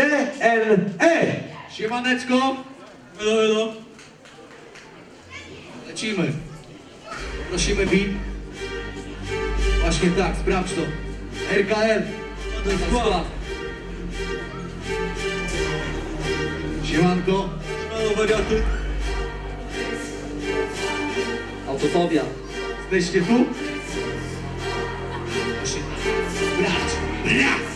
TLE. Siemaneczko. Elo, elo. Lecimy. Prosimy VIP. Właśnie tak, sprawdź to. RKL. To jest Skład. Siemanko. Elo, wariaty. Autofobia. Jesteście tu? Właśnie Brać, brać!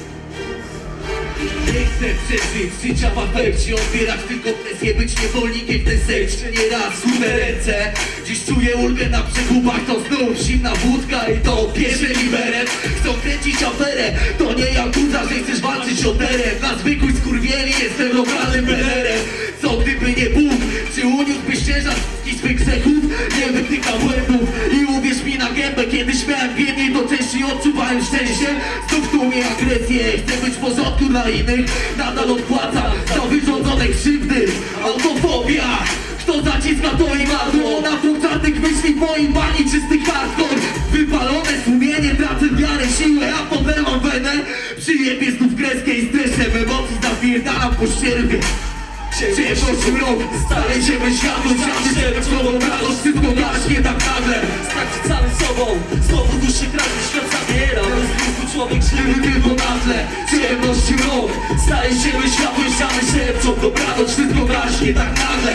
Chcę przeżyć życia w afekcie Odbierać tylko presję, być niewolnikiem w tej sekcie Nie raz złe ręce. Dziś czuję ulgę na przekupach To znów zimna wódka i to bierze liberem. Chcą kręcić aferę To nie Jakuza, że chcesz walczyć o teren. Na zwykłych skurwieli jestem lokalnym belerem. Co gdyby nie Bóg Czy uniósłbyś ciężar wszystkich swych grzechów Nie wytykam błędów I uwierz mi na gębę Kiedyś miałem odczuwałem szczęście Znów tu mnie agresję. Chcę być w porządku dla innych Nadal odpłacam za wyrządzone krzywdy. Autofobia kto zaciska to i marło Na czarnych myśli w moim bani czystych hardcore. Wypalone sumienie, tracę wiarę, siłę A potem mam wenę. Przyjebie znów kreskę i stresem Emocji zapierdalam po ścierwie. Ciemność rok, staje się światło Światło się w słową radość Wszystko gaśnie tak nagle. Przed samym sobą. Znowu duszy kradnie, świat człowiek żywy. Tylko na tle Ciemność rok Staje się światło i ściany szepczą. Dobranoc wszystko gaśnie tak nagle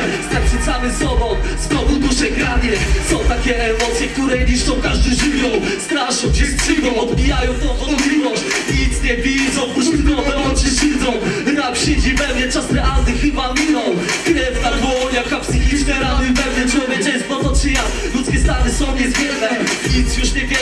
przed samym sobą. Znowu duszę kradnie. Są takie emocje, które niszczą każdy żywioł. Straszą, gdzie strzygą, odbijają tą wątpliwość. Nic nie widzą, puszkowe oczy szydzą. Rap siedzi we mnie, czas realny chyba minął. Krew na dłoniach, a psychiczne rany we mnie. Człowieczeństwo to czy ja, ludzkie stany są niezmienne. Nic już nie już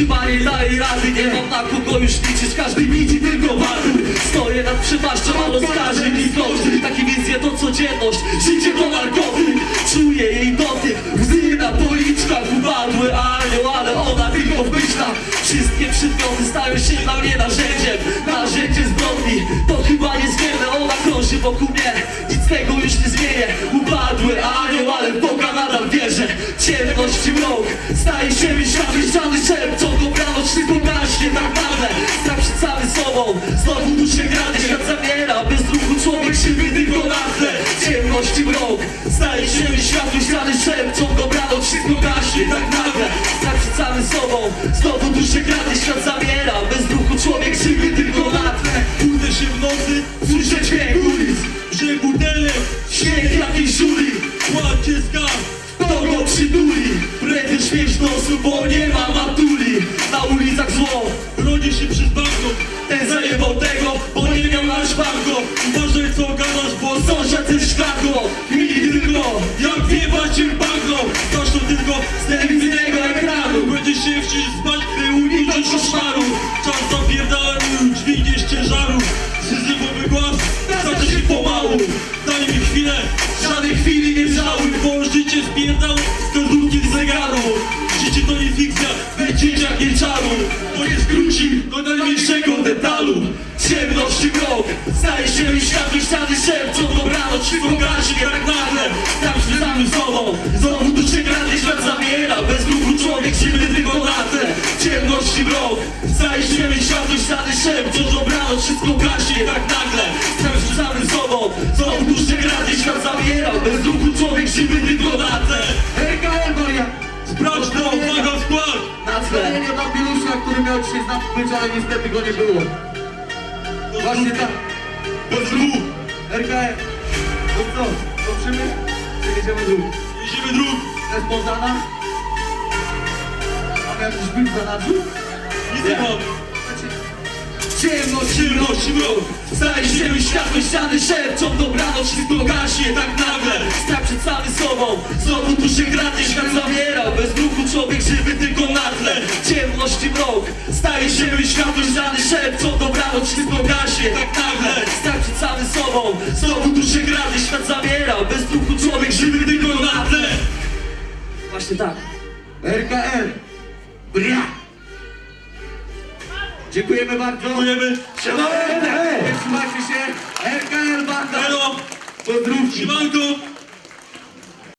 chyba nie daję rady. Nie mam na kogo już liczyć, każdy widzi tylko wady. Stoję nad przepaścią, a rozkaże mi zdąży. Takie wizje to codzienność, życie to narkotyk. Czuję jej dotyk, łzy na policzkach upadły anioł, ale ona tylko w myślach. Wszystkie przedmioty stają się dla mnie narzędziem, narzędzie zbrodni. To chyba niezmienne, ona krąży wokół mnie, tego już nie zmienię. Upadły anioł, ale w Boga nadal wierzę. Ciemność w mrok, staje się mi świat, ściany szepczą, dobranoc wszystko gaśnie tak nagle. Strach przed samym sobą, znowu duszę grany, świat zamiera, bez ruchu człowiek żywy tylko na tle. Ciemność i mrok, staje się mi świat, ściany szepczą, Z nosu, bo nie ma matuli. Na ulicach zło, Rodzi się przez balkon. ten zajebał tego, bo nie miał na szpargo. Uważaj co gadasz, bo Sąsiad ze szklanką, chwili tylko, jak wiewa cię bagno. Dasz to tylko z telewizyjnego ekranu. Będzie się chcieć spać, by uniknąć koszmaru Czas zapierdalaniu, dźwignie ciężaru Syzyfowy głaz, zacznie się pomału Daj mi chwilę, Żadnej chwili nie żałuj, bo życie spierdał z najmniejszego detalu Ciemność i mrok, staje się mi świat i ściany szepczą Dobranoc, wszystko gaśnie jak nagle. Strach przed samym sobą, znowu duszę grany Świat zamiera, bez ruchu człowiek żywy tylko na tle Ciemność i mrok, staje się mi świat i ściany szepczą Dobranoc, wszystko gaśnie jak nagle. Strach przed samym sobą, znowu duszę grany Świat zamiera, bez ruchu człowiek żywy tylko na tle RKL Maria. Sprawdź to, uwaga skład. Na Babilusza, który miał dzisiaj z nami być, ale niestety go nie było Właśnie tak dwóch, RKL To co? Kończymy? Czy jedziemy dróg? jedziemy dróg To jest Poznana? Mamy jakiś bit za nadrzu? Nic nie mam Ciemność Ciemność i mrok Staje się mi światło, ściany szepczą Dobranoc, wszystko gaśnie tak nagle. Strach przed samym sobą. Znowu tu się gradnie, świat zabiera Bez ruchu człowiek żywy tylko na tle Ciemność i mrok. Staje się mi światło, ściany szepczą Dobranoc, wszystko gaśnie tak nagle. Strach przed samym sobą. Znowu tu się gradnie, świat zabiera Bez ruchu człowiek żywy tylko na tle Właśnie tak. RKL Bria Dziękujemy bardzo. Dziękujemy. Trzymajcie się. RKL Banda Pozdrówki. Siemanko